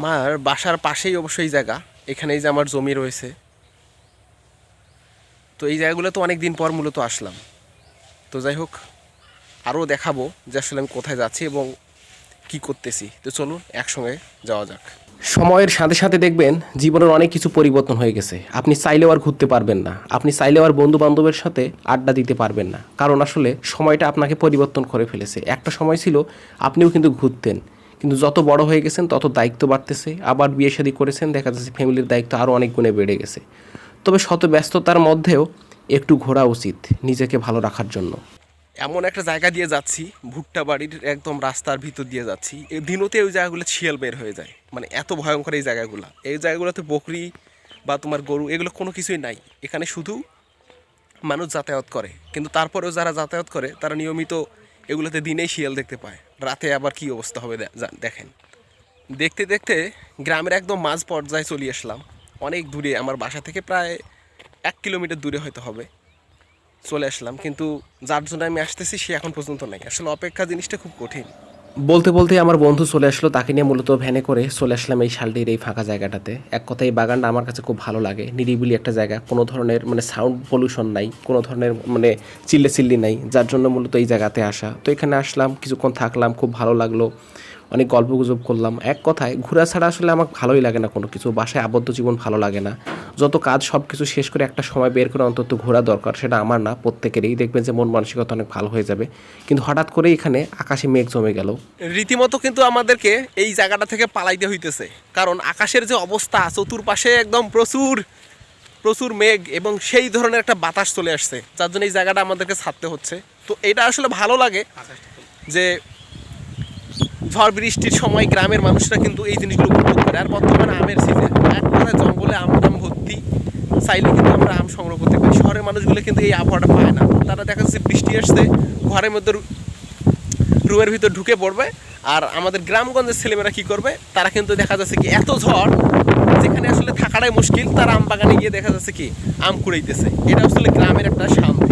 আমার বাসার পাশেই অবশ্যই জায়গা। এখানেই যে আমার জমি রয়েছে। তো এই জায়গাগুলো তো অনেক দিন পর মূলত আসলাম। তো যাই হোক, আরও দেখাবো যে আসলে আমি কোথায় যাচ্ছি এবং কি করতেছি। তো চলুন একসঙ্গে যাওয়া যাক। সময়ের সাথে সাথে দেখবেন জীবনের অনেক কিছু পরিবর্তন হয়ে গেছে। আপনি চাইলেও আর ঘুরতে পারবেন না। আপনি চাইলেও আর বন্ধু বান্ধবের সাথে আড্ডা দিতে পারবেন না। কারণ আসলে সময়টা আপনাকে পরিবর্তন করে ফেলেছে। একটা সময় ছিল আপনিও কিন্তু ঘুরতেন। কিন্তু যত বড় হয়ে গেছেন, তত দায়িত্ব বাড়তেছে। আবার বিয়ে শাদী করেছেন, দেখা যাচ্ছে ফ্যামিলির দায়িত্ব আরও অনেক গুণে বেড়ে গেছে। তবে শত ব্যস্ততার মধ্যেও একটু ঘোরা উচিত নিজেকে ভালো রাখার জন্য। এমন একটা জায়গা দিয়ে যাচ্ছি, ভুট্টা বাড়ির একদম রাস্তার ভিতর দিয়ে যাচ্ছি। দিনতে ওই জায়গাগুলো শিয়াল বের হয়ে যায়। মানে এত ভয়ঙ্কর এই জায়গাগুলো। এই জায়গাগুলোতে বকরি বা তোমার গরু, এগুলো কোনো কিছুই নাই। এখানে শুধু মানুষ যাতায়াত করে। কিন্তু তারপরেও যারা যাতায়াত করে, তারা নিয়মিত এগুলোতে দিনেই শিয়াল দেখতে পায়। রাতে আবার কি অবস্থা হবে দেখেন। দেখতে দেখতে গ্রামের একদম মাঝ পর্যায়ে চলে আসলাম। অনেক দূরে, আমার বাসা থেকে প্রায় এক কিলোমিটার দূরে হয়তো হবে। চলে আসলাম, কিন্তু যার জন্য আমি আসতেছি সে এখন পর্যন্ত নাই। আসলে অপেক্ষা জিনিসটা খুব কঠিন। বলতে বলতে আমার বন্ধু চলে আসলো, তাকে নিয়ে মূলত ভ্যানে করে চলে আসলাম এই শালটির এই ফাঁকা জায়গাটাতে। এক কথায় এই বাগানটা আমার কাছে খুব ভালো লাগে, নিরিবিলি একটা জায়গা, কোনো ধরনের মানে সাউন্ড পলিউশন নাই, কোনো ধরনের মানে চিল্লে চিল্লি নাই, যার জন্য মূলত এই জায়গাতে আসা। তো এখানে আসলাম, কিছুক্ষণ থাকলাম, খুব ভালো লাগল। অনেক গল্প গুজব করলাম। এক কথায়, ঘোরা ছাড়া আসলে আমার ভালোই লাগে না কোনো কিছু। বাসায় আবদ্ধ জীবন ভালো লাগে না। যত কাজ সব কিছু শেষ করে একটা সময় বের করে অন্তত ঘোরা দরকার, সেটা আমার না, প্রত্যেকেরই। দেখবেন যে মন মানসিকতা অনেক ভালো হয়ে যাবে। কিন্তু হঠাৎ করে এখানে আকাশে মেঘ জমে গেল। রীতিমতো কিন্তু আমাদেরকে এই জায়গাটা থেকে পালাইতে হইতেছে। কারণ আকাশের যে অবস্থা, চতুর্পাশে একদম প্রচুর প্রচুর মেঘ এবং সেই ধরনের একটা বাতাস চলে আসছে, যার জন্য এই জায়গাটা আমাদেরকে ছাড়তে হচ্ছে। তো এটা আসলে ভালো লাগে যে ঝড় বৃষ্টির সময় গ্রামের মানুষরা কিন্তু এই জিনিসগুলো উপভোগ করে। আর বর্তমানে আমের সিজন এক জঙ্গলে আম টাম ভর্তি। চাইলে কিন্তু আমরা আম সংগ্রহ করতে পারি। শহরের মানুষগুলো কিন্তু এই আবহাওয়াটা পায় না। তারা দেখা যাচ্ছে বৃষ্টি আসছে, ঘরের মধ্যে রুমের ভিতর ঢুকে পড়বে। আর আমাদের গ্রামগঞ্জের ছেলেমেয়েরা কি করবে? তারা কিন্তু দেখা যাচ্ছে কি এত ঝড়, যেখানে আসলে থাকাটাই মুশকিল। তারা আম বাগানে গিয়ে দেখা যাচ্ছে কি আম কুড়াইতেছে। এটা আসলে গ্রামের একটা শান্তি।